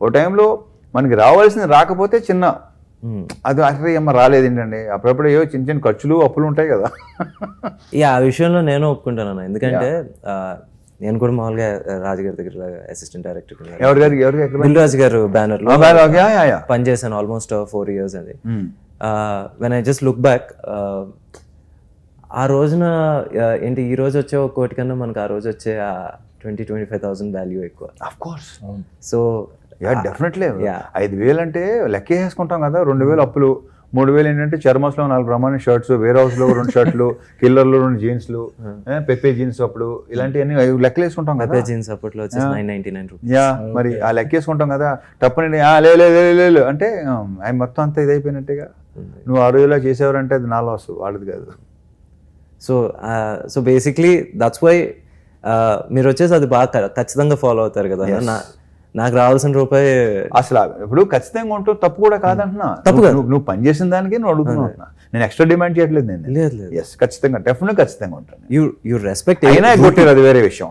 ఓ టైంలో మనకి రావాల్సింది రాకపోతే చిన్న అది అసలు ఏమో రాలేదు ఏంటండి అప్పుడప్పుడు ఏవో చిన్న చిన్న ఖర్చులు అప్పులు ఉంటాయి కదా. ఆ విషయంలో నేను ఒప్పుకుంటాను ఎందుకంటే నేను కూడా మామూలుగా రాజుగారి దగ్గర అసిస్టెంట్ డైరెక్టర్ ఎవరి దిల్ రాజు గారు బ్యానర్? లో. పనిచేశాను ఆల్మోస్ట్ ఫోర్ ఇయర్స్ అది. When I just look back ఆ రోజున ఏంటి ఈ రోజు వచ్చే ఒక కోటి కన్నా మనకు ఆ రోజు వచ్చే twenty twenty five thousand value ఎక్కువ. Of course so yeah definitely Yeah. ఐదు వేలు అంటే లెక్క వేసుకుంటాం కదా రెండు వేలు అప్పులు. మూడు వేలు ఏంటంటే చర్మస్లో నాలుగు బ్రహ్మాండ షర్ట్స్ వేర్ హౌస్లో రెండు షర్ట్లు కిల్లర్లో రెండు జీన్స్లు పెప్పే జీన్స్ అప్పుడు ఇలాంటివన్నీ అవి లెక్కలు వేసుకుంటాం కదా. జీన్స్ అప్పట్లో యా మరి ఆ లెక్క వేసుకుంటాం కదా తప్పని "ఆ, లే లే, లే, లే, లే" అంటే అవి మొత్తం అంతా ఇదైపోయినట్టుగా నువ్వు ఆ రోజులో చేసేవారంటే అది నా లాస్ వాళ్ళది కాదు. So so basically that's why మీరు వచ్చేసి అది బాగా ఖచ్చితంగా ఫాలో అవుతారు కదా నాకు రావాల్సిన రూపాయి అసలు ఇప్పుడు ఖచ్చితంగా ఉంటూ తప్పు కూడా కాదంటున్నా. తప్పు నువ్వు- పని చేసిన దానికి నువ్వు అడుగుతున్నావు అంటున్నా. నేను ఎక్స్ట్రా డిమాండ్ చేయట్లేదు నేను. లేదు లేదు. ఎస్ ఖచ్చితంగా డెఫినెట్ ఖచ్చితంగా ఉంటాను యూ యూ రెస్పెక్ట్ అయినా కొట్టారు అది వేరే విషయం.